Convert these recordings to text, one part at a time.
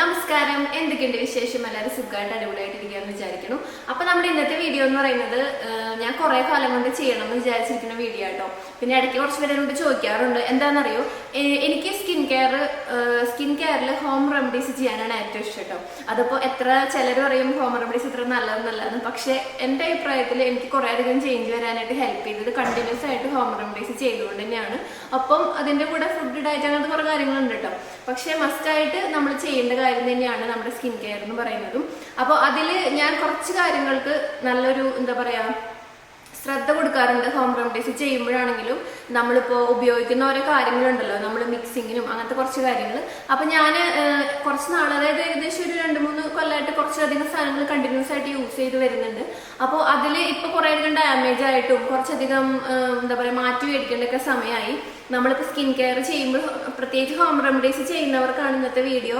നമസ്കാരം. എന്തൊക്കെയുണ്ട് വിശേഷം? എല്ലാവരും സുഖമായിട്ട് അടിപൊളിയായിട്ടിരിക്കുകയെന്ന് വിചാരിക്കുന്നു. അപ്പൊ നമ്മുടെ ഇന്നത്തെ വീഡിയോ എന്ന് പറയുന്നത് ഞാൻ കുറെ കാലം കൊണ്ട് ചെയ്യണം എന്ന് വിചാരിച്ചിരിക്കുന്ന വീഡിയോ ആട്ടോ. പിന്നെ ഇടയ്ക്ക് കുറച്ച് പേരോട് ചോദിക്കാറുണ്ട്. എന്താണെന്നറിയോ? എനിക്ക് സ്കിൻ കെയർ സ്കിൻ കെയറിൽ ഹോം റെമഡീസ് ചെയ്യാനാണ് ഏറ്റവും ഇഷ്ടം കേട്ടോ അതിപ്പോൾ എത്ര ചിലർ പറയും ഹോം റെമഡീസ് ഇത്ര നല്ലതെന്നല്ലാന്ന്. പക്ഷേ എന്റെ അഭിപ്രായത്തിൽ എനിക്ക് കുറേ അധികം ചേഞ്ച് വരാനായിട്ട് ഹെൽപ്പ് ചെയ്തത് കണ്ടിന്യൂസ് ആയിട്ട് ഹോം റെമഡീസ് ചെയ്തുകൊണ്ട് തന്നെയാണ്. അപ്പം അതിന്റെ കൂടെ ഫുഡ് ഡയറ്റ് അങ്ങനത്തെ കുറേ കാര്യങ്ങളുണ്ട് കേട്ടോ പക്ഷേ മസ്റ്റായിട്ട് നമ്മൾ ചെയ്യേണ്ട കാര്യം തന്നെയാണ് നമ്മുടെ സ്കിൻ കെയർ എന്ന് പറയുന്നതും. അപ്പോൾ അതിൽ ഞാൻ കുറച്ച് കാര്യങ്ങൾക്ക് നല്ലൊരു എന്താ പറയാ ശ്രദ്ധ കൊടുക്കാറുണ്ട് ഹോം റെമഡീസ് ചെയ്യുമ്പോഴാണെങ്കിലും നമ്മളിപ്പോൾ ഉപയോഗിക്കുന്ന ഓരോ കാര്യങ്ങളുണ്ടല്ലോ നമ്മൾ മിക്സിങ്ങിനും അങ്ങനത്തെ കുറച്ച് കാര്യങ്ങൾ അപ്പം ഞാൻ കുറച്ച് നാൾ അതായത് ഏകദേശം ഒരു രണ്ട് മൂന്ന് കൊല്ലമായിട്ട് കുറച്ചധികം സാധനങ്ങൾ കണ്ടിന്യൂസ് ആയിട്ട് യൂസ് ചെയ്ത് വരുന്നുണ്ട്. അപ്പോൾ അതിൽ ഇപ്പോൾ കുറേ അധികം ഡാമേജ് ആയിട്ടും കുറച്ചധികം എന്താ പറയുക മാറ്റി മേടിക്കേണ്ടൊക്കെ സമയമായി നമ്മളിപ്പോൾ സ്കിൻ കെയർ ചെയ്യുമ്പോൾ പ്രത്യേകിച്ച് ഹോം റെമഡീസ് ചെയ്യുന്നവർക്കാണ് ഇന്നത്തെ വീഡിയോ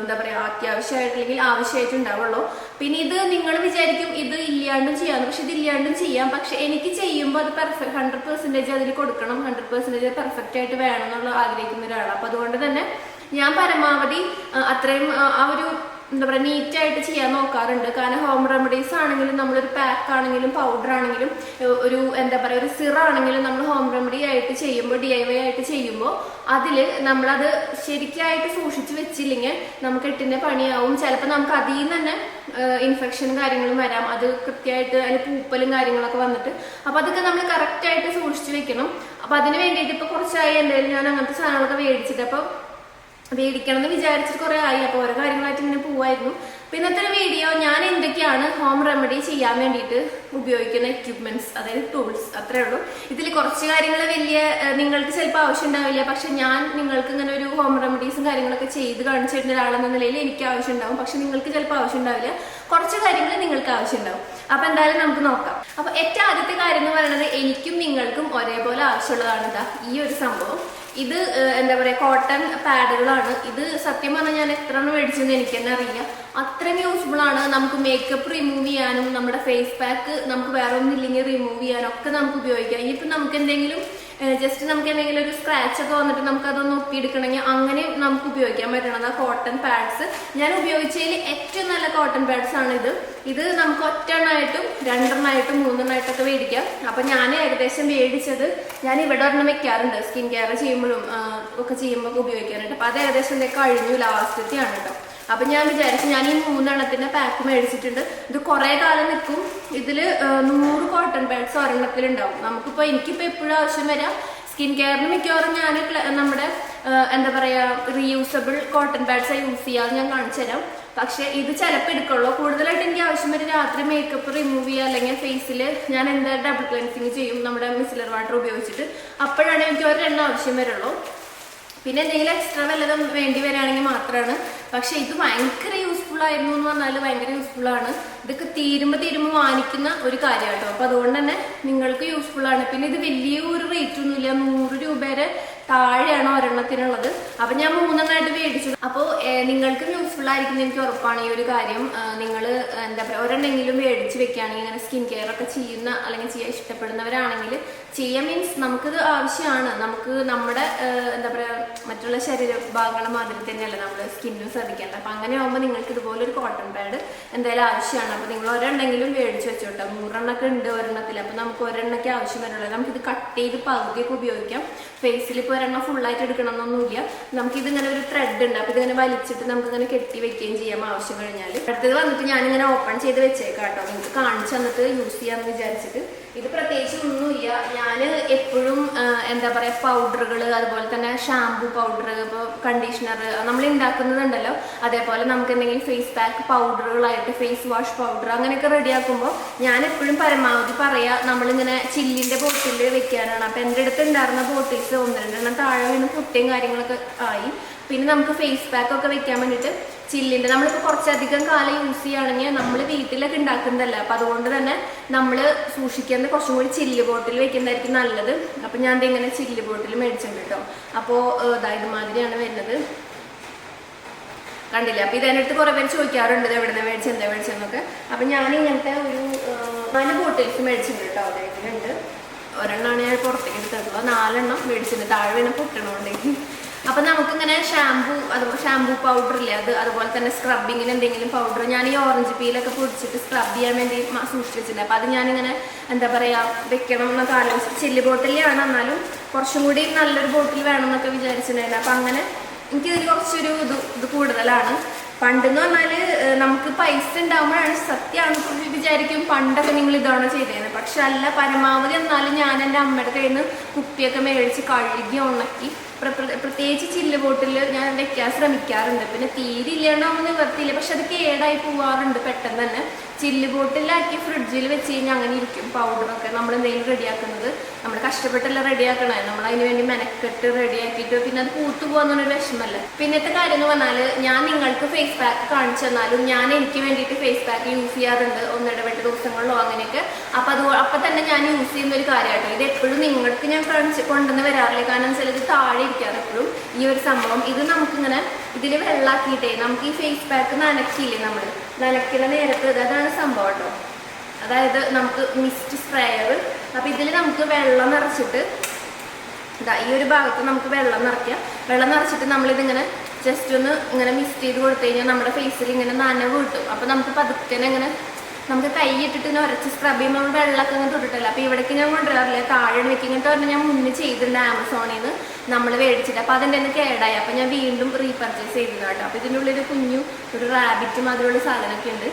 എന്താ പറയുക ആവശ്യമായിട്ട് ഉണ്ടാവുള്ളൂ. പിന്നെ ഇത് നിങ്ങൾ വിചാരിക്കും ഇത് ഇല്ലാണ്ടും ചെയ്യാം പക്ഷെ ഇത് ഇല്ലാണ്ടും ചെയ്യാം. പക്ഷെ എനിക്ക് ചെയ്യുമ്പോൾ അത് പെർഫെക്റ്റ് ഹൺഡ്രഡ് പെർസെന്റേജ് അതിൽ കൊടുക്കണം ഹൺഡ്രഡ് പെർസെന്റേജ് പെർഫെക്റ്റ് ആയിട്ട് വേണം എന്നുള്ള ആഗ്രഹിക്കുന്ന ഒരാളാണ്. അപ്പോൾ അതുകൊണ്ട് തന്നെ ഞാൻ പരമാവധി അത്രയും ആ ഒരു എന്താ പറയുക നീറ്റായിട്ട് ചെയ്യാൻ നോക്കാറുണ്ട്. കാരണം ഹോം റെമഡീസ് ആണെങ്കിലും നമ്മളൊരു പാക്ക് ആണെങ്കിലും പൗഡർ ആണെങ്കിലും ഒരു എന്താ പറയുക ഒരു സിറ ആണെങ്കിലും നമ്മൾ ഹോം റെമഡി ആയിട്ട് ചെയ്യുമ്പോൾ ഡി ഐ വൈ ആയിട്ട് ചെയ്യുമ്പോൾ അതിൽ നമ്മളത് ശരിക്കായിട്ട് സൂക്ഷിച്ചു വെച്ചില്ലെങ്കിൽ നമുക്ക് എട്ടിന്റെ പണിയാവും. ചിലപ്പോൾ നമുക്ക് അതിൽ നിന്ന് തന്നെ ഇൻഫെക്ഷനും കാര്യങ്ങളും വരാം. അത് കൃത്യമായിട്ട് അതിൽ പൂപ്പലും കാര്യങ്ങളൊക്കെ വന്നിട്ട്. അപ്പോൾ അതൊക്കെ നമ്മൾ കറക്റ്റായിട്ട് സൂക്ഷിച്ചു വെക്കണം. അപ്പോൾ അതിന് വേണ്ടിയിട്ട് ഇപ്പോൾ കുറച്ചായി എന്തായാലും ഞാൻ അങ്ങനത്തെ സാധനങ്ങളൊക്കെ മേടിച്ചിട്ട്. അപ്പോൾ മേടിക്കണം എന്ന് വിചാരിച്ചിട്ട് കുറെ ആയി. അപ്പോൾ ഓരോ കാര്യങ്ങളായിട്ട് ഇങ്ങനെ പോവായിരുന്നു. അപ്പൊ ഇന്നത്തെ വീഡിയോ ഞാൻ എന്തൊക്കെയാണ് ഹോം റെമഡി ചെയ്യാൻ വേണ്ടിയിട്ട് ഉപയോഗിക്കുന്ന എക്യുപ്മെന്റ്സ് അതായത് ടൂൾസ് അത്രേ ഉള്ളൂ. ഇതിൽ കുറച്ച് കാര്യങ്ങൾ വലിയ നിങ്ങൾക്ക് ചിലപ്പോൾ ആവശ്യം ഉണ്ടാവില്ല. പക്ഷെ ഞാൻ നിങ്ങൾക്ക് ഇങ്ങനെ ഒരു ഹോം റെമഡീസും കാര്യങ്ങളൊക്കെ ചെയ്ത് കാണിച്ചു തരുന്ന ഒരാളെന്ന നിലയിൽ എനിക്ക് ആവശ്യം ഉണ്ടാവും. പക്ഷെ നിങ്ങൾക്ക് ചിലപ്പോൾ ആവശ്യം ഉണ്ടാവില്ല. കുറച്ച് കാര്യങ്ങൾ നിങ്ങൾക്ക് ആവശ്യം ഉണ്ടാവും. അപ്പൊ എന്തായാലും നമുക്ക് നോക്കാം. അപ്പൊ ഏറ്റവും ആദ്യത്തെ കാര്യം എന്ന് പറയുന്നത് എനിക്കും നിങ്ങൾക്കും ഒരേപോലെ ആവശ്യമുള്ളതാണ് ഈ ഒരു സംഭവം. ഇത് എന്താ പറയുക കോട്ടൺ പാഡുകളാണ് ഇത് സത്യം പറഞ്ഞാൽ ഞാൻ എത്ര എണ്ണം മേടിച്ചെന്ന് എനിക്ക് തന്നെ അറിയില്ല. അത്രയും യൂസ്ഫുൾ ആണ്. നമുക്ക് മേക്കപ്പ് റിമൂവ് ചെയ്യാനും നമ്മുടെ ഫേസ് പാക്ക് നമുക്ക് വേറെ ഒന്നും ഇല്ലെങ്കിൽ റിമൂവ് ചെയ്യാനും ഒക്കെ നമുക്ക് ഉപയോഗിക്കാം. ഇനിയിപ്പോൾ നമുക്ക് എന്തെങ്കിലും ജസ്റ്റ് നമുക്ക് എന്തെങ്കിലും ഒരു സ്ക്രാച്ച് ഒക്കെ വന്നിട്ട് നമുക്ക് അതൊന്ന് ഒപ്പിയെടുക്കണമെങ്കിൽ അങ്ങനെ നമുക്ക് ഉപയോഗിക്കാൻ പറ്റണത് കോട്ടൺ പാഡ്സ് ഞാൻ ഉപയോഗിച്ചതിൽ ഏറ്റവും നല്ല കോട്ടൺ പാഡ്സ് ആണ് ഇത്. ഇത് നമുക്ക് ഒറ്റെണ്ണമായിട്ടും രണ്ടെണ്ണമായിട്ടും മൂന്നെണ്ണമായിട്ടൊക്കെ മേടിക്കാം. അപ്പം ഞാൻ ഏകദേശം മേടിച്ചത് ഞാൻ ഇവിടെ ഒരെണ്ണം വെക്കാറുണ്ട്. സ്കിൻ കെയർ ചെയ്യുമ്പോഴും ഒക്കെ ചെയ്യുമ്പോൾ ഒക്കെ ഉപയോഗിക്കാറുണ്ട് അപ്പം അത് ഏകദേശം കഴിഞ്ഞു ലാസ്റ്റത്തെ ആണ് കേട്ടോ അപ്പൊ ഞാൻ വിചാരിച്ചു ഞാൻ ഈ മൂന്നെണ്ണത്തിന്റെ പാക്ക് മേടിച്ചിട്ടുണ്ട്. ഇത് കുറെ കാലം നിൽക്കും. ഇതിൽ ആ, നൂറ് കോട്ടൺ പാഡ്സ് ഒരെണ്ണത്തിലുണ്ടാവും. നമുക്കിപ്പോ എനിക്കിപ്പോ എപ്പോഴും ആവശ്യം വരാം. സ്കിൻ കെയറിന് മിക്കവാറും ഞാൻ നമ്മുടെ എന്താ പറയാ റീയൂസബിൾ കോട്ടൺ പാഡ്സ് യൂസ് ചെയ്യാതെ ഞാൻ കാണിച്ചു തരാം. പക്ഷെ ഇത് ചിലപ്പോൾ എടുക്കുള്ളൂ. കൂടുതലായിട്ട് എനിക്ക് ആവശ്യം വരും രാത്രി മേക്കപ്പ് റിമൂവ് ചെയ്യുക അല്ലെങ്കിൽ ഫേസിൽ ഞാൻ എന്താ ഡബിൾ ക്ലൻസിങ് ചെയ്യും നമ്മുടെ മിസിലർ വാട്ടർ ഉപയോഗിച്ചിട്ട്. അപ്പോഴാണ് എനിക്ക് ഒരെണ്ണം ആവശ്യം വരുള്ളൂ. പിന്നെ എന്തെങ്കിലും എക്സ്ട്രാ വല്ലതും വേണ്ടി വരികയാണെങ്കിൽ മാത്രമാണ് പക്ഷെ ഇത് ഭയങ്കര യൂസ്ഫുൾ ആയിരുന്നു എന്ന് പറഞ്ഞാൽ ഭയങ്കര യൂസ്ഫുൾ ആണ്. ഇതൊക്കെ തീരുമ്പോൾ തീരുമ്പോൾ വാങ്ങിക്കുന്ന ഒരു കാര്യം കേട്ടോ അപ്പൊ അതുകൊണ്ട് തന്നെ നിങ്ങൾക്ക് യൂസ്ഫുൾ ആണ്. പിന്നെ ഇത് വലിയ ഒരു റേറ്റ് ഒന്നുമില്ല. നൂറ് രൂപയുടെ താഴെയാണ് ഒരെണ്ണത്തിനുള്ളത്? അപ്പൊ ഞാൻ മൂന്നെണ്ണമായിട്ട് മേടിച്ചത്. അപ്പോൾ നിങ്ങൾക്കും യൂസ്ഫുൾ ആയിരിക്കും എനിക്ക് ഉറപ്പാണ് ഈ ഒരു കാര്യം. നിങ്ങൾ എന്താ പറയുക ഒരെണ്ണെങ്കിലും മേടിച്ച് വെക്കുകയാണെങ്കിൽ ഇങ്ങനെ സ്കിൻ കെയർ ഒക്കെ ചെയ്യുന്ന അല്ലെങ്കിൽ ചെയ്യാൻ ഇഷ്ടപ്പെടുന്നവരാണെങ്കിൽ ചെയ്യാൻ മീൻസ് നമുക്കിത് ആവശ്യമാണ്. നമുക്ക് നമ്മുടെ എന്താ പറയുക മറ്റുള്ള ശരീര ഭാഗങ്ങളെ മാതിരി തന്നെയല്ല നമ്മൾ സ്കിന്നും ശ്രദ്ധിക്കേണ്ടത്. അപ്പം അങ്ങനെ ആകുമ്പോൾ നിങ്ങൾക്ക് ഇതുപോലെ ഒരു കോട്ടൺ പാഡ് എന്തായാലും ആവശ്യമാണ്. അപ്പോൾ നിങ്ങൾ ഒരെണ്ണെങ്കിലും മേടിച്ച് വെച്ചോട്ടെ. നൂറെണ്ണൊക്കെ ഉണ്ട് ഒരെണ്ണത്തിൽ. അപ്പോൾ നമുക്ക് ഒരെണ്ണൊക്കെ ആവശ്യം വരുള്ളൂ നമുക്കിത് കട്ട് ചെയ്ത് പകുതിയൊക്കെ ഉപയോഗിക്കാം. ഫേസിൽ ഇപ്പോൾ ഒരെണ്ണം ഫുള്ളായിട്ട് നമുക്ക് ഇതിങ്ങനെ ഒരു ത്രെഡ് ഉണ്ട്. അപ്പോൾ ഇതിങ്ങനെ വലിച്ചിട്ട് നമുക്ക് ഇങ്ങനെ കെട്ടി വെക്കുകയും ചെയ്യാം ആവശ്യം കഴിഞ്ഞാൽ അടുത്തത് വന്നിട്ട് ഞാനിങ്ങനെ ഓപ്പൺ ചെയ്ത് വെച്ചേക്കാം കേട്ടോ. നിങ്ങൾക്ക് കാണിച്ചു തന്നിട്ട് യൂസ് ചെയ്യാമെന്ന് വിചാരിച്ചിട്ട്. ഇത് പ്രത്യേകിച്ച് ഒന്നുമില്ല. ഞാൻ എപ്പോഴും എന്താ പറയാ പൗഡറുകൾ അതുപോലെ തന്നെ ഷാംപൂ പൗഡർ ഇപ്പോൾ കണ്ടീഷണർ നമ്മൾ ഉണ്ടാക്കുന്നതുണ്ടല്ലോ അതേപോലെ നമുക്ക് എന്തെങ്കിലും ഫേസ് പാക്ക് പൗഡറുകളായിട്ട് ഫേസ് വാഷ് പൗഡർ അങ്ങനെയൊക്കെ റെഡിയാക്കുമ്പോൾ ഞാൻ എപ്പോഴും പരമാവധി പറയാ നമ്മളിങ്ങനെ ചില്ലിന്റെ ബോട്ടിൽ വെക്കാനാണ്. അപ്പോൾ എന്റെ അടുത്ത് ഉണ്ടായിരുന്ന ബോട്ടിൽസ് ഒന്ന് രണ്ടെണ്ണം താഴെ വീണ് പൊട്ടിയും കാര്യങ്ങളൊക്കെ ആയി. പിന്നെ നമുക്ക് ഫേസ് പാക്ക് ഒക്കെ വെക്കാൻ വേണ്ടിയിട്ട് ചില്ലിന്റെ നമ്മളിപ്പോൾ കുറച്ചധികം കാലം യൂസ് ചെയ്യുകയാണെങ്കിൽ നമ്മൾ വീട്ടിലൊക്കെ ഉണ്ടാക്കുന്നതല്ല അപ്പം അതുകൊണ്ട് തന്നെ നമ്മൾ സൂക്ഷിക്കുന്നത് കുറച്ചും കൂടി ചില്ല് ബോട്ടിൽ വെക്കുന്നതായിരിക്കും നല്ലത്. അപ്പം ഞാൻ ഇങ്ങനെ ചില്ല് ബോട്ടിൽ മേടിച്ചിട്ടുണ്ട് കേട്ടോ അപ്പോൾ ഇതായത് മാതിരിയാണ് വരുന്നത്. കണ്ടില്ല? അപ്പൊ ഇതിനടുത്ത് കുറെ പേര് ചോദിക്കാറുണ്ട് ഇത് എവിടെ നിന്ന് മേടിച്ചത് എന്താ മേടിച്ചതെന്നൊക്കെ അപ്പൊ ഞാൻ ഇങ്ങനത്തെ ഒരു നാല് ബോട്ടിൽസ് മേടിച്ചിട്ടുണ്ട് കേട്ടോ അദ്ദേഹത്തിനുണ്ട് ഒരെണ്ണമാണ് ഞാൻ പുറത്തേക്ക് എടുത്തിട്ടുള്ളത് നാലെണ്ണം മേടിച്ചിട്ടുണ്ട്. താഴെ വീണ് പൊട്ടണമുണ്ടെങ്കിൽ അപ്പൊ നമുക്കിങ്ങനെ ഷാംപൂ അതുപോലെ ഷാംപൂ പൗഡർ ഇല്ലേ അത് അതുപോലെ തന്നെ സ്ക്രബിങ്ങിന് എന്തെങ്കിലും പൗഡർ ഞാൻ ഈ ഓറഞ്ച് പീലൊക്കെ പൊടിച്ചിട്ട് സ്ക്രബ് ചെയ്യാൻ വേണ്ടി സൂക്ഷിച്ച് വെച്ചിട്ടുണ്ട്. അപ്പൊ അത് ഞാനിങ്ങനെ എന്താ പറയാ വെക്കണം എന്നൊക്കെ ആലോചിച്ചു. ചില്ല് ബോട്ടിലാണ് എന്നാലും കുറച്ചും കൂടി നല്ലൊരു ബോട്ടിൽ വേണം എന്നൊക്കെ വിചാരിച്ചിട്ടുണ്ടായിരുന്നു. അപ്പൊ അങ്ങനെ എനിക്കിതിൽ കുറച്ചൊരു ഇത് ഇത് കൂടുതലാണ്. പണ്ടെന്ന് പറഞ്ഞാൽ നമുക്ക് പൈസ ഉണ്ടാകുമ്പോഴാണ് സത്യമാണ് വിചാരിക്കും പണ്ടൊക്കെ നിങ്ങൾ ഇതാണ് ചെയ്തേന്ന്. പക്ഷെ അല്ല പരമാവധി എന്നാലും ഞാൻ എന്റെ അമ്മയുടെ കയ്യിൽ നിന്ന് കുപ്പിയൊക്കെ മേടിച്ച് കഴുകി ഉണക്കി പ്ര- പ്ര- പ്രത്യേകിച്ച് ചില്ല് ബോട്ടിൽ ഞാൻ വെക്കാൻ ശ്രമിക്കാറുണ്ട്. പിന്നെ തീരില്ലാണ്ടാവുമ്പോൾ നിവർത്തിയില്ല. പക്ഷെ അത് കേടായി പോവാറുണ്ട് പെട്ടെന്ന് തന്നെ. ചില്ല് ബോട്ടിലാക്കി ഫ്രിഡ്ജിൽ വെച്ച് കഴിഞ്ഞാൽ അങ്ങനെ ഇരിക്കും പൗഡറൊക്കെ നമ്മൾ എന്തെങ്കിലും റെഡിയാക്കുന്നത് നമ്മൾ കഷ്ടപ്പെട്ടല്ല റെഡിയാക്കണേ നമ്മൾ അതിന് വേണ്ടി മെനക്കെട്ട് റെഡിയാക്കിയിട്ട് പിന്നെ അത് പൂത്തു പോകാന്നൊരു വിഷമല്ല. പിന്നത്തെ കാര്യം എന്ന് പറഞ്ഞാൽ ഞാൻ നിങ്ങൾക്ക് ഫേസ് പാക്ക് കാണിച്ചു തന്നാലും ഞാൻ എനിക്ക് വേണ്ടിയിട്ട് ഫേസ് പാക്ക് യൂസ് ചെയ്യാറുണ്ട്. ഒന്നിടവിട്ട് ദിവസങ്ങളിലോ അങ്ങനെയൊക്കെ. അപ്പം അത് അപ്പം തന്നെ ഞാൻ യൂസ് ചെയ്യുന്ന ഒരു കാര്യമായിട്ടോ ഇത് എപ്പോഴും നിങ്ങൾക്ക് ഞാൻ കാണിച്ച് കൊണ്ടുവന്ന് വരാറില്ല? കാരണം ഇത് താഴെ ഇരിക്കാറ് എപ്പോഴും. ഈ ഒരു സംഭവം. ഇത് നമുക്കിങ്ങനെ ഇതിൽ വെള്ളാക്കിയിട്ടേ നമുക്ക് ഈ ഫേസ് പാക്ക് നനക്കില്ലേ നമ്മൾ നനയ്ക്കുന്ന നേരത്ത് അതാണ് സംഭവം കേട്ടോ. അതായത് നമുക്ക് മിസ്റ്റ് സ്പ്രേയർ അപ്പം ഇതിൽ നമുക്ക് വെള്ളം നിറച്ചിട്ട് ഇതാ ഈ ഒരു ഭാഗത്ത് നമുക്ക് വെള്ളം നിറയ്ക്കാം. വെള്ളം നിറച്ചിട്ട് നമ്മളിതിങ്ങനെ ജസ്റ്റ് ഒന്ന് ഇങ്ങനെ മിസ്റ്റ് ചെയ്ത് കൊടുത്തു കഴിഞ്ഞാൽ നമ്മുടെ ഫേസിൽ ഇങ്ങനെ നനവ് കിട്ടും. അപ്പോൾ നമുക്ക് പതുക്കനെ ഇങ്ങനെ നമുക്ക് കൈ ഇട്ടിട്ട് ഉരച്ച് സ്ക്രബ് ചെയ്യുമ്പോൾ നമ്മൾ വെള്ളമൊക്കെ ഇങ്ങനെ തൊട്ടിട്ടില്ല? അപ്പോൾ ഇവിടേക്ക് ഞാൻ കൊണ്ടുവരാറില്ല? താഴെ വെക്കിങ്ങോട്ട് പറഞ്ഞാൽ ഞാൻ മുന്നേ ചെയ്തിട്ടുണ്ട് ആമസോണിൽ നിന്ന്. നമ്മൾ മേടിച്ചിട്ട്. അപ്പോൾ അതിന്റെ തന്നെ കേടായി. അപ്പോൾ ഞാൻ വീണ്ടും റീപർച്ചേസ് ചെയ്തിരുന്നു കേട്ടോ. അപ്പോൾ ഇതിന്റെ ഉള്ളിൽ കുഞ്ഞു ഒരു റാബിറ്റും അതിലുള്ള സാധനമൊക്കെ ഉണ്ട്.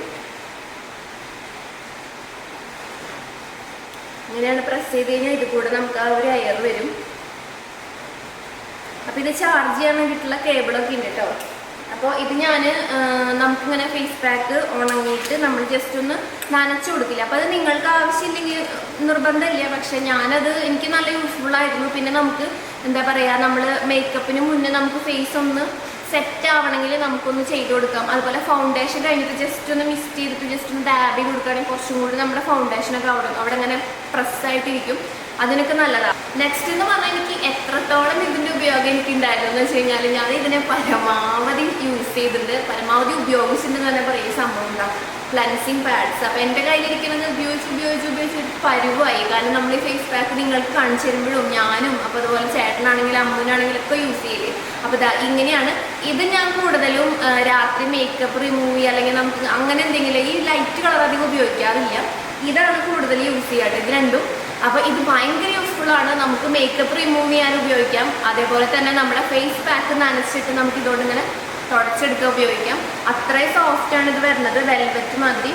ഇങ്ങനെയാണ് പ്രസ് ചെയ്ത് കഴിഞ്ഞാൽ ഇത് കൂടെ നമുക്ക് ആ ഒരു അയർ വരും. അപ്പോൾ ഇത് ചാർജ് ചെയ്യാൻ വേണ്ടിയിട്ടുള്ള കേബിളൊക്കെ ഉണ്ട് കേട്ടോ. അപ്പോൾ ഇത് ഞാൻ നമുക്കിങ്ങനെ ഫേസ് പാക്ക് ഉണങ്ങിയിട്ട് നമ്മൾ ജസ്റ്റ് ഒന്ന് നനച്ചു കൊടുക്കില്ല. അപ്പോൾ അത് നിങ്ങൾക്ക് ആവശ്യമില്ലെങ്കിൽ നിർബന്ധമില്ല. പക്ഷെ ഞാനത് എനിക്ക് നല്ല യൂസ്ഫുൾ ആയിരുന്നു. പിന്നെ നമുക്ക് എന്താ പറയുക നമ്മൾ മേക്കപ്പിന് മുന്നേ നമുക്ക് ഫേസ് ഒന്ന് സെറ്റ് ആവണമെങ്കിൽ നമുക്കൊന്ന് ചെയ്ത് കൊടുക്കാം. അതുപോലെ ഫൗണ്ടേഷൻ കഴിഞ്ഞിട്ട് ജസ്റ്റ് ഒന്ന് മിസ് ചെയ്തിട്ട് ജസ്റ്റ് ഒന്ന് ഡാബ് ചെയ്ത് കൊടുക്കുകയാണെങ്കിൽ കുറച്ചും കൂടി നമ്മുടെ ഫൗണ്ടേഷനൊക്കെ അവിടെ അവിടെ അങ്ങനെ പ്രസ്സായിട്ടിരിക്കും അതിനൊക്കെ നല്ലതാണ് നെക്സ്റ്റ് എന്ന് പറഞ്ഞാൽ എനിക്ക് എത്രത്തോളം ഇതിന്റെ ഉപയോഗം എനിക്ക് ഉണ്ടായിരുന്നു എന്ന് വെച്ച് കഴിഞ്ഞാൽ ഞാൻ ഇതിനെ പരമാവധി യൂസ് ചെയ്തിട്ടുണ്ട്. പരമാവധി ഉപയോഗിച്ചിട്ടുണ്ടെന്ന് തന്നെ പറയും സംഭവം ഉണ്ടാവും ക്ലൻസിങ് പാഡ്സ് അപ്പോൾ എന്റെ കയ്യിലിരിക്കുന്നത് ഉപയോഗിച്ച് ഉപയോഗിച്ച് ഉപയോഗിച്ച് പരുവായി. കാരണം നമ്മൾ ഈ ഫേസ് പാക്ക് നിങ്ങൾക്ക് കാണിച്ചു തരുമ്പോഴും ഞാനും അപ്പോൾ അതുപോലെ ചേട്ടനാണെങ്കിലും അമ്മൂനാണെങ്കിലും ഒക്കെ യൂസ് ചെയ്യില്ലേ അപ്പോൾ ഇതാ ഇങ്ങനെയാണ്. ഇത് ഞാൻ കൂടുതലും രാത്രി മേക്കപ്പ് റിമൂവ് ചെയ്യുക അല്ലെങ്കിൽ നമുക്ക് അങ്ങനെ എന്തെങ്കിലും ഈ ലൈറ്റ് കളർ അധികം ഉപയോഗിക്കാറില്ല. ഇതാണ് കൂടുതൽ യൂസ് ചെയ്യാറ്. ഇത് രണ്ടും അപ്പോൾ ഇത് ഭയങ്കര യൂസ്ഫുൾ ആണ്. നമുക്ക് മേക്കപ്പ് റിമൂവ് ചെയ്യാൻ ഉപയോഗിക്കാം. അതേപോലെ തന്നെ നമ്മുടെ ഫേസ് പാക്ക് നനച്ചിട്ട് നമുക്ക് ഇതുകൊണ്ട് ഇങ്ങനെ തുടച്ചെടുക്കാൻ ഉപയോഗിക്കാം. അത്രയും സോഫ്റ്റ് ആണ് ഇത് വരുന്നത്. വെൽവെറ്റ് മാതിരി.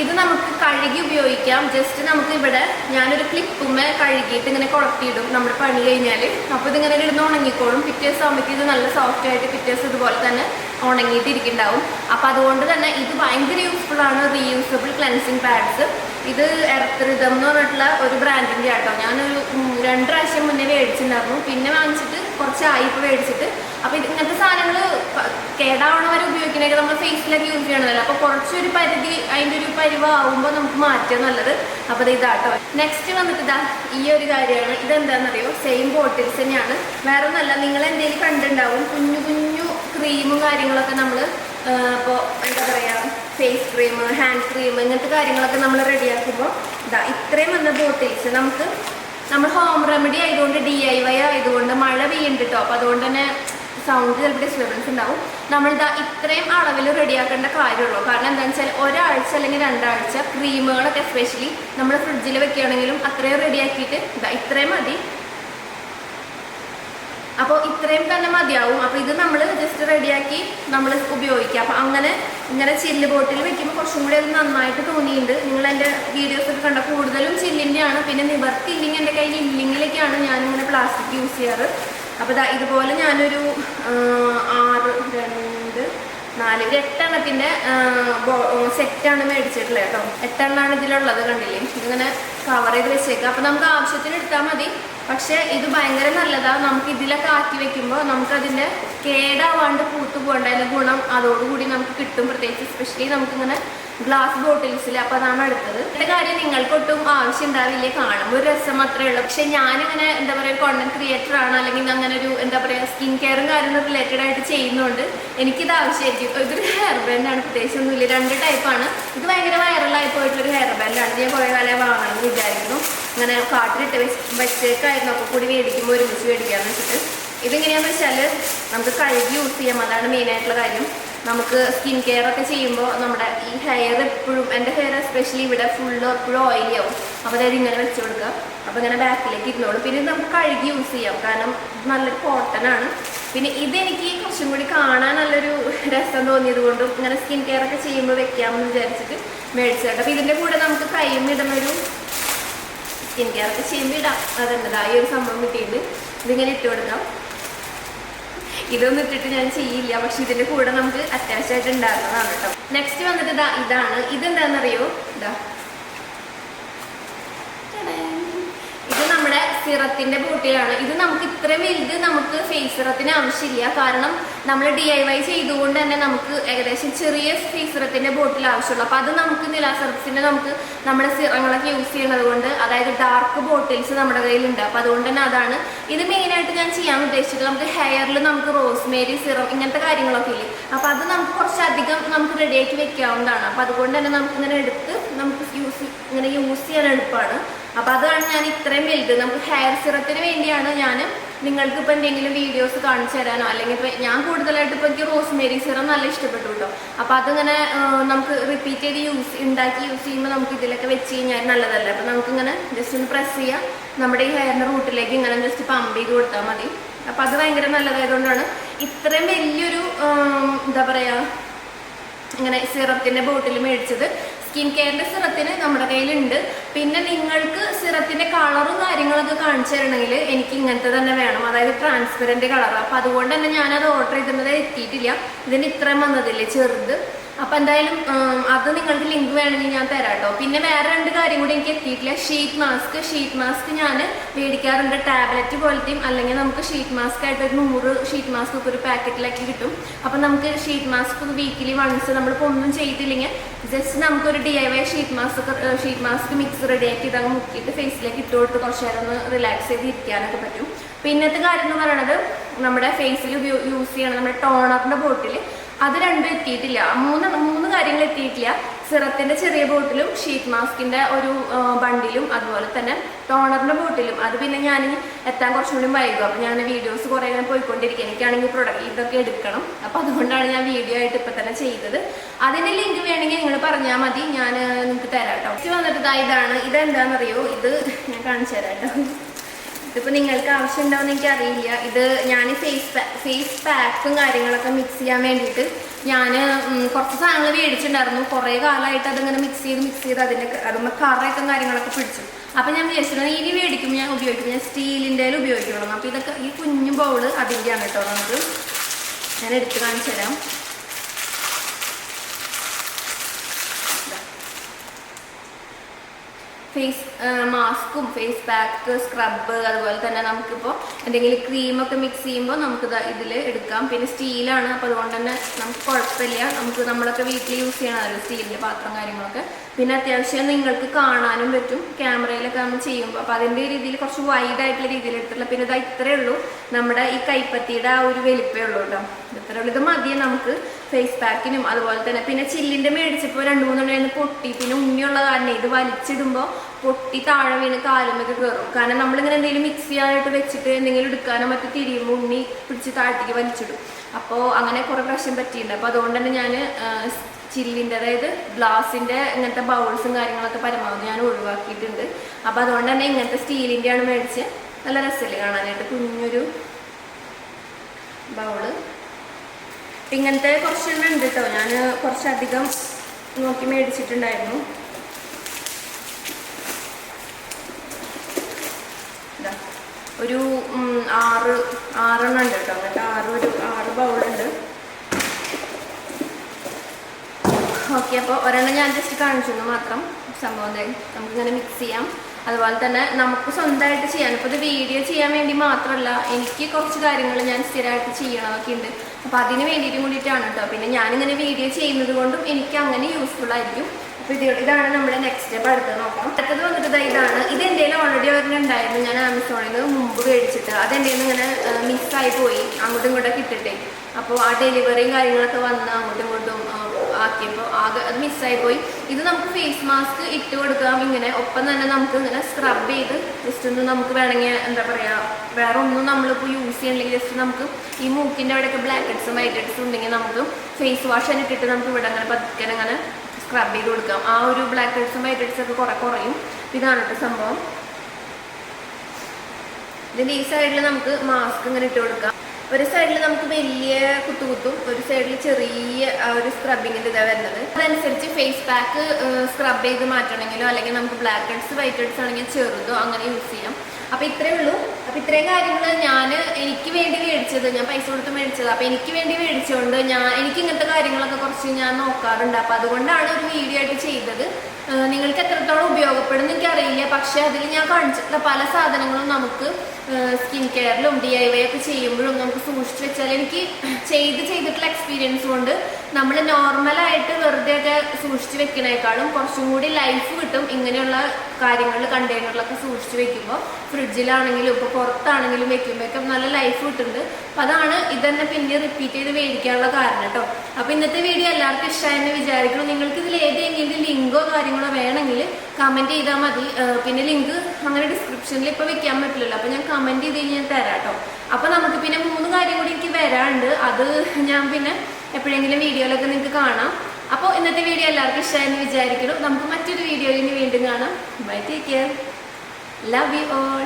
ഇത് നമുക്ക് കഴുകി ഉപയോഗിക്കാം. ജസ്റ്റ് നമുക്ക് ഇവിടെ ഞാനൊരു ക്ലിപ്പുമ്മേ കഴുകിയിട്ട് ഇങ്ങനെ കുളത്തിയിടും. നമ്മുടെ പണി കഴിഞ്ഞാൽ അപ്പോൾ ഇതിങ്ങനെ ഇരുന്ന് ഉണങ്ങിക്കോളും. പിറ്റേ ദിവസം ആകുമ്പോഴേക്കും ഇത് നല്ല സോഫ്റ്റ് ആയിട്ട് പിറ്റേഴ്സ് ഇതുപോലെ തന്നെ ഉണങ്ങിയിട്ട് അപ്പം അതുകൊണ്ട് തന്നെ ഇത് ഭയങ്കര യൂസ്ഫുൾ ആണ് റീയൂസബിൾ ക്ലെൻസിങ് പാഡ്സ് ഇത് എർത്ത് റിതം എന്ന് പറഞ്ഞിട്ടുള്ള ഒരു ബ്രാൻഡിന്റെ ആട്ടോ. ഞാനൊരു രണ്ട് പ്രാവശ്യം മുന്നേ മേടിച്ചിട്ടുണ്ടായിരുന്നു. പിന്നെ വാങ്ങിച്ചിട്ട് കുറച്ചായി ഇപ്പോൾ മേടിച്ചിട്ട്. അപ്പോൾ ഇത് ഇങ്ങനത്തെ സാധനങ്ങൾ കേടാവണ വരെ ഉപയോഗിക്കണേക്ക് നമ്മൾ ഫേസിലൊക്കെ യൂസ് ചെയ്യണമല്ലോ. അപ്പോൾ കുറച്ചൊരു പരിധി അതിന്റെ ഒരു പരിവാകുമ്പോൾ നമുക്ക് മാറ്റുക നല്ലത്. അപ്പോൾ ഇത് ഇതാട്ടോ. നെക്സ്റ്റ് വന്നിട്ട് ഇതാ ഈ ഒരു കാര്യമാണ്. ഇതെന്താണെന്നറിയോ സെയിം ബോട്ടിൽസ് തന്നെയാണ്. വേറെ ഒന്നല്ല നിങ്ങൾ എന്തെങ്കിലും കണ്ടിട്ടുണ്ടാവും? കുഞ്ഞു കുഞ്ഞു ക്രീമും കാര്യങ്ങളൊക്കെ നമ്മൾ ഇപ്പോൾ എന്താ പറയുക ഫേസ് ക്രീം ഹാൻഡ് ക്രീം ഇങ്ങനത്തെ കാര്യങ്ങളൊക്കെ നമ്മൾ റെഡിയാക്കുമ്പോൾ ഇതാ ഇത്രയും വന്ന ബോട്ടിൽസ് നമുക്ക് നമ്മൾ ഹോം റെമഡി ആയതുകൊണ്ട് ഡി ഐ വൈ ആയതുകൊണ്ട് മഴ കേട്ടോ അപ്പോൾ അതുകൊണ്ട് തന്നെ സൗണ്ട് ചിലപ്പോൾ ഡിസ്റ്റർബൻസ് ഉണ്ടാവും. നമ്മളിതാ ഇത്രയും അളവിൽ റെഡിയാക്കേണ്ട കാര്യമുള്ളൂ. കാരണം എന്താണെന്ന് വെച്ചാൽ ഒരാഴ്ച അല്ലെങ്കിൽ രണ്ടാഴ്ച ക്രീമുകളൊക്കെ എസ്പെഷ്യലി നമ്മൾ ഫ്രിഡ്ജിൽ വെക്കുകയാണെങ്കിലും അത്രയും റെഡിയാക്കിയിട്ട് ഇതാ ഇത്രയും മതി. അപ്പോൾ ഇത്രയും തന്നെ മതിയാവും. അപ്പോൾ ഇത് നമ്മൾ ജസ്റ്റ് റെഡിയാക്കി നമ്മൾ ഉപയോഗിക്കാം. അപ്പോൾ അങ്ങനെ ഇങ്ങനെ ചില്ല് ബോട്ടിൽ വെക്കുമ്പോൾ കുറച്ചും കൂടി അത് നന്നായിട്ട് തോന്നിയിട്ടുണ്ട്. നിങ്ങൾ എന്റെ വീഡിയോസ് ഒക്കെ കണ്ട കൂടുതലും ചില്ലിന്റെയാണ് പിന്നെ നിവർത്തില്ലിങ് എന്റെ കയ്യിൽ ഇല്ലിങ്ങിലേക്കാണ് ഞാനിങ്ങനെ പ്ലാസ്റ്റിക് യൂസ് ചെയ്യാറ്. അപ്പോൾ ഇതുപോലെ ഞാനൊരു ആറ് രണ്ട് നാല്. ഒരു എട്ടെണ്ണത്തിന്റെ സെറ്റാണ് മേടിച്ചിട്ടുള്ളത് കേട്ടോ. എട്ടെണ്ണമാണ് ഇതിലുള്ളത് കണ്ടില്ലേ? ഇങ്ങനെ കവർ ചെയ്ത് വെച്ചേക്കുക അപ്പോൾ നമുക്ക് ആവശ്യത്തിന് എടുത്താൽ മതി. പക്ഷേ ഇത് ഭയങ്കര നല്ലതാണ് നമുക്ക് ഇതിലൊക്കെ ആക്കി വെക്കുമ്പോൾ നമുക്കതിന്റെ കേടാവാണ്ട് പൂത്തു പോകേണ്ട. അതിന്റെ ഗുണം അതോടുകൂടി നമുക്ക് കിട്ടും പ്രത്യേകിച്ച്. സ്പെഷ്യലി നമുക്കിങ്ങനെ ഗ്ലാസ് ബോട്ടിൽസിൽ അപ്പൊ അതാണ് അടുത്തത് എന്റെ കാര്യം നിങ്ങൾക്കൊട്ടും ആവശ്യം ഉണ്ടാവില്ല കാണുമ്പോൾ ഒരു രസം മാത്രമേ ഉള്ളൂ. പക്ഷെ ഞാനിങ്ങനെ എന്താ പറയുക കോണ്ടന്റ് ക്രിയേറ്റർ ആണ്. അല്ലെങ്കിൽ അങ്ങനെ ഒരു എന്താ പറയുക സ്കിൻ കെയറും കാര്യങ്ങളും റിലേറ്റഡ് ആയിട്ട് ചെയ്യുന്നുണ്ട് എനിക്കിത് ആവശ്യമായിരിക്കും. ഇതൊരു ഹെയർ ബാൻഡ് പ്രത്യേകിച്ച് ഒന്നുമില്ല രണ്ട് ടൈപ്പാണ് ഇത് ഭയങ്കര വൈറലായി പോയിട്ടൊരു ഹെയർ ബാൻഡ് ആണ്. ഞാൻ കുറേ കാലം വാങ്ങണം എന്ന് വിചാരിക്കുന്നു അങ്ങനെ കാട്ടിലിട്ട് വെച്ച് വെച്ചേക്കായിരുന്നു. അപ്പോൾ കൂടി മേടിക്കുമ്പോൾ ഒരുമിച്ച് മേടിക്കാന്ന് വെച്ചിട്ട്. ഇതിങ്ങനെയാന്ന് വെച്ചാൽ നമുക്ക് കഴുകി യൂസ് ചെയ്യാം. അതാണ് മെയിൻ ആയിട്ടുള്ള കാര്യം. നമുക്ക് സ്കിൻ കെയർ ഒക്കെ ചെയ്യുമ്പോൾ നമ്മുടെ ഈ ഹെയർ എപ്പോഴും എന്റെ ഹെയർ എസ്പെഷ്യലി ഇവിടെ ഫുള്ള് എപ്പോഴും ഓയിലി ആവും. അപ്പോൾ അതായത് ഇങ്ങനെ വെച്ച് കൊടുക്കുക. അപ്പോൾ ഇങ്ങനെ ബാക്കിലേക്ക് ഇരുന്നോളും. പിന്നെ നമുക്ക് കഴുകി യൂസ് ചെയ്യാം. കാരണം നല്ലൊരു കോട്ടൺ ആണ്. പിന്നെ ഇതെനിക്ക് കുറച്ചും കൂടി കാണാൻ നല്ലൊരു രസം തോന്നിയത് കൊണ്ടും ഇങ്ങനെ സ്കിൻ കെയർ ഒക്കെ ചെയ്യുമ്പോൾ വെക്കാമെന്ന് വിചാരിച്ചിട്ട് മേടിച്ചിട്ട് അപ്പോൾ ഇതിന്റെ കൂടെ നമുക്ക് കൈയും ഇടുന്നൊരു സ്കിൻ കെയർ ഒക്കെ ചെയ്യുമ്പോൾ ഇടാം. അതുണ്ട് ഈ ഒരു സംഭവം കിട്ടിയിട്ട് ഇതിങ്ങനെ ഇട്ട് കൊടുക്കാം. ഇതൊന്നും ഇട്ടിട്ട് ഞാൻ ചെയ്യില്ല. പക്ഷെ ഇതിന്റെ കൂടെ നമുക്ക് അറ്റാച്ച് ആയിട്ട് ഉണ്ടാകുന്നതാണ് കേട്ടോ നെക്സ്റ്റ് വന്നിട്ട് ഇതാ ഇതാണ്. ഇതെന്താണെന്നറിയോ? ഇതാ ടടേൻ. ഇത് നമ്മുടെ സിറത്തിന്റെ ബോട്ടിലാണ്. ഇത് നമുക്ക് ഇത്രയും വലുത് നമുക്ക് ഫേസ് സിറത്തിന് ആവശ്യമില്ല. കാരണം നമ്മൾ ഡി ഐ വൈ ചെയ്തുകൊണ്ട് തന്നെ നമുക്ക് ഏകദേശം ചെറിയ ഫേസ് സിറത്തിന്റെ ബോട്ടിൽ ആവശ്യമുള്ളൂ. അപ്പോൾ അത് നമുക്ക് നിലാസറത്തിന്റെ നമുക്ക് നമ്മുടെ സിറങ്ങളൊക്കെ യൂസ് ചെയ്യുന്നത് കൊണ്ട് അതായത് ഡാർക്ക് ബോട്ടിൽസ് നമ്മുടെ കയ്യിലുണ്ട്. അപ്പോൾ അതുകൊണ്ട് തന്നെ അതാണ്. ഇത് മെയിൻ ആയിട്ട് ഞാൻ ചെയ്യാൻ ഉദ്ദേശിച്ചത് നമുക്ക് ഹെയറിൽ നമുക്ക് റോസ്മേരി സിറം ഇങ്ങനത്തെ കാര്യങ്ങളൊക്കെ ഇല്ലേ? അപ്പൊ അത് നമുക്ക് കുറച്ചധികം നമുക്ക് റെഡിയാക്കി വെക്കാവുന്നതാണ്. അപ്പോൾ അതുകൊണ്ട് തന്നെ നമുക്ക് ഇങ്ങനെ എടുത്ത് നമുക്ക് യൂസ് ഇങ്ങനെ യൂസ് ചെയ്യാൻ എളുപ്പമാണ്. അപ്പൊ അതാണ് ഞാൻ ഇത്രയും വലുത്. നമുക്ക് ഹെയർ സിറത്തിന് വേണ്ടിയാണ് ഞാൻ നിങ്ങൾക്ക് ഇപ്പൊ എന്തെങ്കിലും വീഡിയോസ് കാണിച്ചു തരാനോ അല്ലെങ്കിൽ ഇപ്പൊ ഞാൻ കൂടുതലായിട്ട് ഇപ്പൊ എനിക്ക് റോസ്മേരി സിറം നല്ല ഇഷ്ടപ്പെട്ടു കേട്ടോ അപ്പൊ അതിങ്ങനെ നമുക്ക് റിപ്പീറ്റ് ചെയ്ത് യൂസ് ഉണ്ടാക്കി യൂസ് ചെയ്യുമ്പോൾ നമുക്ക് ഇതിലൊക്കെ വെച്ച് കഴിഞ്ഞാൽ നല്ലതല്ല? അപ്പൊ നമുക്കിങ്ങനെ ജസ്റ്റ് ഒന്ന് പ്രസ് ചെയ്യാം. നമ്മുടെ ഈ ഹെയറിന്റെ റൂട്ടിലേക്ക് ഇങ്ങനെ ജസ്റ്റ് പമ്പ് ചെയ്ത് കൊടുത്താൽ മതി. അപ്പൊ അത് ഭയങ്കര നല്ലതായതുകൊണ്ടാണ് ഇത്രയും വലിയൊരു എന്താ പറയാ ഇങ്ങനെ സിറത്തിന്റെ ബോട്ടിൽ മേടിച്ചത്. സ്കിൻ കെയറിന്റെ സിറത്തിന് നമ്മുടെ കയ്യിലുണ്ട്. പിന്നെ നിങ്ങൾക്ക് സിറത്തിന്റെ കളറും കാര്യങ്ങളൊക്കെ കാണിച്ചു തരണമെങ്കിൽ എനിക്ക് ഇങ്ങനത്തെ തന്നെ വേണം. അതായത് ട്രാൻസ്പെറന്റ് കളർ. അപ്പോൾ അതുകൊണ്ട് തന്നെ ഞാനത് ഓർഡർ ചെയ്തിരുന്നത് എത്തിയിട്ടില്ല. ഇതിന് ഇത്രയും വന്നതില്ലേ ചെറുത്? അപ്പൊ എന്തായാലും അത് നിങ്ങൾക്ക് ലിങ്ക് വേണമെങ്കിൽ ഞാൻ തരാം കേട്ടോ പിന്നെ വേറെ രണ്ട് കാര്യം കൂടി എനിക്ക് എത്തിയിട്ടില്ല. ഷീറ്റ് മാസ്ക് ഷീറ്റ് മാസ്ക് ഞാൻ മേടിക്കാറുണ്ട്. ടാബ്ലറ്റ് പോലത്തെയും അല്ലെങ്കിൽ നമുക്ക് ഷീറ്റ് മാസ്ക് ആയിട്ട് ഒരു നൂറ് ഷീറ്റ് മാസ്ക് ഒക്കെ ഒരു പാക്കറ്റിലാക്കി കിട്ടും. അപ്പൊ നമുക്ക് ഷീറ്റ് മാസ്ക് വീക്കിലി വൺസ് നമ്മളിപ്പോൾ ഒന്നും ചെയ്തില്ലെങ്കിൽ ജസ്റ്റ് നമുക്കൊരു D I Y sheet mask sheet mask mix റെഡിയാക്കി ഇതങ്ങ് മുക്കിയിട്ട് ഫേസിലേക്ക് ഇട്ട് കൊടുത്ത് കുറച്ച് നേരം ഒന്ന് റിലാക്സ് ചെയ്ത് ഇരിക്കാനൊക്കെ പറ്റും. പിന്നത്തെ കാര്യം എന്ന് പറയുന്നത് നമ്മുടെ ഫേസിൽ യൂസ് ചെയ്യണം നമ്മുടെ ടോണറിന്റെ ബോട്ടിൽ അത് രണ്ടും എത്തിയിട്ടില്ല. മൂന്ന് മൂന്ന് കാര്യങ്ങൾ എത്തിയിട്ടില്ല. സിറത്തിന്റെ ചെറിയ ബോട്ടിലും ഷീറ്റ് മാസ്കിന്റെ ഒരു ബണ്ടിലും അതുപോലെ തന്നെ ടോണറിന്റെ ബോട്ടിലും. അത് പിന്നെ ഞാൻ എത്താൻ കുറച്ചും കൂടി വൈകും. അപ്പൊ ഞാൻ വീഡിയോസ് കുറെ ഇങ്ങനെ പോയിക്കൊണ്ടിരിക്കുക എനിക്കാണെങ്കിൽ പ്രൊഡക്റ്റ് ഇതൊക്കെ എടുക്കണം. അപ്പൊ അതുകൊണ്ടാണ് ഞാൻ വീഡിയോ ആയിട്ട് ഇപ്പൊ തന്നെ ചെയ്തത്. അതിന്റെ ലിങ്ക് വേണമെങ്കിൽ നിങ്ങൾ പറഞ്ഞാൽ മതി. ഞാൻ നിങ്ങൾക്ക് തരാം കേട്ടോ. വന്നിട്ട് ഇതാണ്. ഇതെന്താണെന്നറിയോ ഇത് ഞാൻ കാണിച്ചു തരാം കേട്ടോ. ഇതിപ്പോൾ നിങ്ങൾക്ക് ആവശ്യം ആവശ്യമുണ്ടോയെന്ന് എനിക്ക് അറിയില്ല ഇത് ഞാൻ ഫേസ് ഫേസ് പാക്കും കാര്യങ്ങളൊക്കെ മിക്സ് ചെയ്യാൻ വേണ്ടിയിട്ട് ഞാൻ കുറച്ച് സാധനങ്ങൾ മേടിച്ചിട്ടുണ്ടായിരുന്നു. കുറേ കാലമായിട്ട് അതിങ്ങനെ മിക്സ് ചെയ്ത് മിക്സ് ചെയ്ത് അതിന്റെ അതുമ്പോൾ കറയൊക്കെ കാര്യങ്ങളൊക്കെ പിടിച്ചു. അപ്പം ഞാൻ വിചാരിച്ചിരുന്നു ഇനി മേടിക്കും ഞാൻ ഉപയോഗിക്കും. ഞാൻ സ്റ്റീലിന്റെ ഉപയോഗിക്കണം അപ്പോൾ ഇതൊക്കെ ഈ കുഞ്ഞു ബൗൾ അതിന്റെയാണ് കേട്ടോ നമുക്ക്. ഞാൻ എടുത്ത് കാണിച്ചു തരാം ഫേസ് മാസ്കും ഫേസ് പാക്ക് സ്ക്രബ്ബ് അതുപോലെ തന്നെ നമുക്കിപ്പോൾ എന്തെങ്കിലും ക്രീമൊക്കെ മിക്സ് ചെയ്യുമ്പോൾ നമുക്ക് ഇതിൽ എടുക്കാം. പിന്നെ സ്റ്റീലാണ് അപ്പോൾ അതുകൊണ്ട് തന്നെ നമുക്ക് കുഴപ്പമില്ല. നമുക്ക് നമ്മളൊക്കെ വീട്ടിൽ യൂസ് ചെയ്യണമല്ലോ സ്റ്റീലിന്റെ പാത്രം കാര്യങ്ങളൊക്കെ. പിന്നെ അത്യാവശ്യം നിങ്ങൾക്ക് കാണാനും പറ്റും. ക്യാമറയിലൊക്കെ നമ്മൾ ചെയ്യുമ്പോൾ അപ്പോൾ അതിന്റെ രീതിയിൽ കുറച്ച് വൈഡ് ആയിട്ടുള്ള രീതിയിൽ എടുത്തിട്ടുള്ള പിന്നെ ഇത് ഇത്രയേ ഉള്ളൂ. നമ്മുടെ ഈ കൈപ്പത്തിയുടെ ആ ഒരു വലിപ്പമേ ഉള്ളൂ കേട്ടോ. ഇത്രയേ ഉള്ളൂ. ഇത് മതിയെ നമുക്ക്? ഫേസ് പാക്കിനും അതുപോലെ തന്നെ പിന്നെ ചില്ലിന്റെ മേടിച്ചപ്പോൾ രണ്ട് മൂന്നെണ്ണം പൊട്ടി. പിന്നെ ഉണ്ണിയുള്ള കാരണം ഇത് വലിച്ചിടുമ്പോൾ പൊട്ടി താഴെ വീണ് കാലുമൊക്കെ കയറും കാരണം നമ്മളിങ്ങനെ എന്തെങ്കിലും മിക്സ് ചെയ്യാനായിട്ട് വെച്ചിട്ട് എന്തെങ്കിലും എടുക്കാനോ മറ്റു തിരിയുമ്പോൾ ഉണ്ണി പിടിച്ച് താഴ്ത്തിക്ക് വലിച്ചിടും. അപ്പോൾ അങ്ങനെ കുറേ പ്രശ്നം പറ്റിയിട്ടുണ്ട്. അപ്പോൾ അതുകൊണ്ട് തന്നെ ഞാൻ ചില്ലിന്റെ അതായത് ഗ്ലാസിന്റെ ഇങ്ങനത്തെ ബൗൾസും കാര്യങ്ങളൊക്കെ പരമാവധി ഞാൻ ഒഴിവാക്കിയിട്ടുണ്ട്. അപ്പോൾ അതുകൊണ്ട് തന്നെ ഇങ്ങനത്തെ സ്റ്റീലിന്റെയാണ് മേടിച്ച് നല്ല രസമില്ല കാണാനായിട്ട്. കുഞ്ഞൊരു ബൗൾ ഇങ്ങനത്തെ കുറച്ചെണ്ണം ഉണ്ട് കേട്ടോ ഞാൻ കുറച്ചധികം നോക്കി മേടിച്ചിട്ടുണ്ടായിരുന്നു. ഒരു ആറ് ആറെണ്ണം ഉണ്ട് കേട്ടോ അങ്ങനത്തെ ആറ് ഒരു ആറ് ബൗളുണ്ട്. ഓക്കെ അപ്പോൾ ഒരെണ്ണം ഞാൻ ജസ്റ്റ് കാണിച്ചു മാത്രം. സംഭവം നമുക്കിങ്ങനെ മിക്സ് ചെയ്യാം. അതുപോലെ തന്നെ നമുക്ക് സ്വന്തമായിട്ട് ചെയ്യാൻ ഇപ്പോൾ ഇത് വീഡിയോ ചെയ്യാൻ വേണ്ടി മാത്രമല്ല എനിക്ക് കുറച്ച് കാര്യങ്ങൾ ഞാൻ സ്ഥിരമായിട്ട് ചെയ്യണമൊക്കെ ഉണ്ട്. അപ്പോൾ അതിന് വേണ്ടിയിട്ടും കൂടിയിട്ടാണ് കേട്ടോ. പിന്നെ ഞാനിങ്ങനെ വീഡിയോ ചെയ്യുന്നത് കൊണ്ടും എനിക്ക് അങ്ങനെ യൂസ്ഫുൾ ആയിരിക്കും. അപ്പോൾ ഇത് ഇതാണ് നമ്മുടെ നെക്സ്റ്റ് സ്റ്റെപ്പ് അടുത്തത് നോക്കാം. അടുത്തത് വന്നിട്ട് ഇതാണ്. ഇത് എന്റെ ഓൾറെഡി ഒരെണ്ണം ഉണ്ടായിരുന്നു ഞാൻ ആമസോണിൽ നിന്ന് മുമ്പ് മേടിച്ചിട്ട് അത് എന്റെ ഇങ്ങനെ മിസ്സായി പോയി. അങ്ങോട്ടും ഇങ്ങോട്ടൊക്കെ ഇട്ടിട്ടേ. അപ്പോൾ ആ ഡെലിവറിയും കാര്യങ്ങളൊക്കെ വന്ന് അങ്ങോട്ടും ഇങ്ങോട്ടും ആക്കിയപ്പോൾ ആകെ അത് മിസ്സായി പോയി ഇത് നമുക്ക് ഫേസ് മാസ്ക് ഇട്ട് കൊടുക്കാം. ഇങ്ങനെ ഒപ്പം തന്നെ നമുക്ക് ഇങ്ങനെ സ്ക്രബ് ചെയ്ത് ജസ്റ്റ് ഒന്ന് നമുക്ക് വേണമെങ്കിൽ എന്താ പറയുക വേറെ ഒന്നും നമ്മളിപ്പോൾ യൂസ് ചെയ്യണമെങ്കിൽ ജസ്റ്റ് നമുക്ക് ഈ മൂക്കിന്റെ അവിടെയൊക്കെ ബ്ലാക്ക് ഹെഡ്സും വൈറ്റ് ഹെഡ്സും ഉണ്ടെങ്കിൽ നമുക്ക് ഫേസ് വാഷ് തന്നെ ഇട്ടിട്ട് നമുക്ക് ഇവിടെ അങ്ങനെ പതുക്കെ അങ്ങനെ സ്ക്രബ് ചെയ്ത് കൊടുക്കാം. ആ ഒരു ബ്ലാക്ക് ഹെഡ്സും വൈറ്റ് ഹെഡ്സും ഒക്കെ കുറെ കുറയും. ഇതാണ് കേട്ടോ സംഭവം. ഇതിന്റെ ഈ സൈഡിൽ നമുക്ക് മാസ്ക് ഇങ്ങനെ ഇട്ട് കൊടുക്കാം. ഒരു സൈഡിൽ നമുക്ക് വലിയ കുത്തുകുത്തും ഒരു സൈഡിൽ ചെറിയ ഒരു സ്ക്രബിങ്ങിന്റെ ഇതാണ് വരുന്നത്. അതനുസരിച്ച് ഫേസ് പാക്ക് സ്ക്രബ് ചെയ്ത് മാറ്റണമെങ്കിലോ അല്ലെങ്കിൽ നമുക്ക് ബ്ലാക്ക് ഹെഡ്സ് വൈറ്റ് ഹെഡ്സ് ആണെങ്കിൽ ചെറുതോ അങ്ങനെ യൂസ് ചെയ്യാം. അപ്പൊ ഇത്രയേ ഉള്ളൂ. അപ്പൊ ഇത്രയും കാര്യങ്ങൾ ഞാൻ എനിക്ക് വേണ്ടി മേടിച്ചത് ഞാൻ പൈസ കൊടുത്ത് മേടിച്ചത്. അപ്പൊ എനിക്ക് വേണ്ടി മേടിച്ചുകൊണ്ട് ഞാൻ എനിക്ക് ഇങ്ങനത്തെ കാര്യങ്ങളൊക്കെ കുറച്ച് ഞാൻ നോക്കാറുണ്ട്. അപ്പൊ അതുകൊണ്ടാണ് ഒരു വീഡിയോ ആയിട്ട് ചെയ്തത്. നിങ്ങൾക്ക് എത്രത്തോളം ഉപയോഗപ്പെടും എനിക്ക് പക്ഷേ പക്ഷെ അതിൽ ഞാൻ കാണിച്ചിട്ടുള്ള പല സാധനങ്ങളും നമുക്ക് സ്കിൻ കെയറിലും ഡി ഐ വൈ ഒക്കെ ചെയ്യുമ്പോഴും നമുക്ക് സൂക്ഷിച്ചു വെച്ചാൽ എനിക്ക് ചെയ്ത് ചെയ്തിട്ടുള്ള എക്സ്പീരിയൻസ് കൊണ്ട് നമ്മൾ നോർമലായിട്ട് വെറുതെ ഒക്കെ സൂക്ഷിച്ച് വെക്കണേക്കാളും കുറച്ചും കൂടി ലൈഫ് കിട്ടും ഇങ്ങനെയുള്ള കാര്യങ്ങൾ കണ്ടെയ്നറിലൊക്കെ സൂക്ഷിച്ച് വെക്കുമ്പോൾ ഫ്രിഡ്ജിലാണെങ്കിലും ഇപ്പോൾ പുറത്താണെങ്കിലും വെക്കുമ്പോഴൊക്കെ നല്ല ലൈഫ് കിട്ടുന്നുണ്ട്. അപ്പം അതാണ് ഇതന്നെ പിന്നെ റിപ്പീറ്റ് ചെയ്ത് മേടിക്കാനുള്ള കാരണം കേട്ടോ അപ്പോൾ ഇന്നത്തെ വീഡിയോ എല്ലാവർക്കും ഇഷ്ടമായെന്ന് വിചാരിക്കണം നിങ്ങൾക്ക് ഇതിൽ ഏതെങ്കിലും ലിങ്കോ കാര്യങ്ങളോ വേണമെങ്കിൽ കമന്റ് ചെയ്താൽ മതി. പിന്നെ ലിങ്ക് അങ്ങനെ ഡിസ്ക്രിപ്ഷനിൽ ഇപ്പോൾ വെക്കാൻ പറ്റില്ലല്ലോ. അപ്പോൾ ഞാൻ കമന്റ് ചെയ്ത് കഴിഞ്ഞാൽ തരാം കേട്ടോ അപ്പോൾ നമുക്ക് പിന്നെ മൂന്ന് കാര്യം കൂടി എനിക്ക് വരാനുണ്ട്. അത് ഞാൻ പിന്നെ എപ്പോഴെങ്കിലും വീഡിയോയിലൊക്കെ നിങ്ങൾക്ക് കാണാം. അപ്പോൾ ഇന്നത്തെ വീഡിയോ എല്ലാവർക്കും ഇഷ്ടമായെന്ന് വിചാരിക്കുന്നു. നമുക്ക് മറ്റൊരു വീഡിയോയിൽ വീണ്ടും കാണാം. Bye take care love you all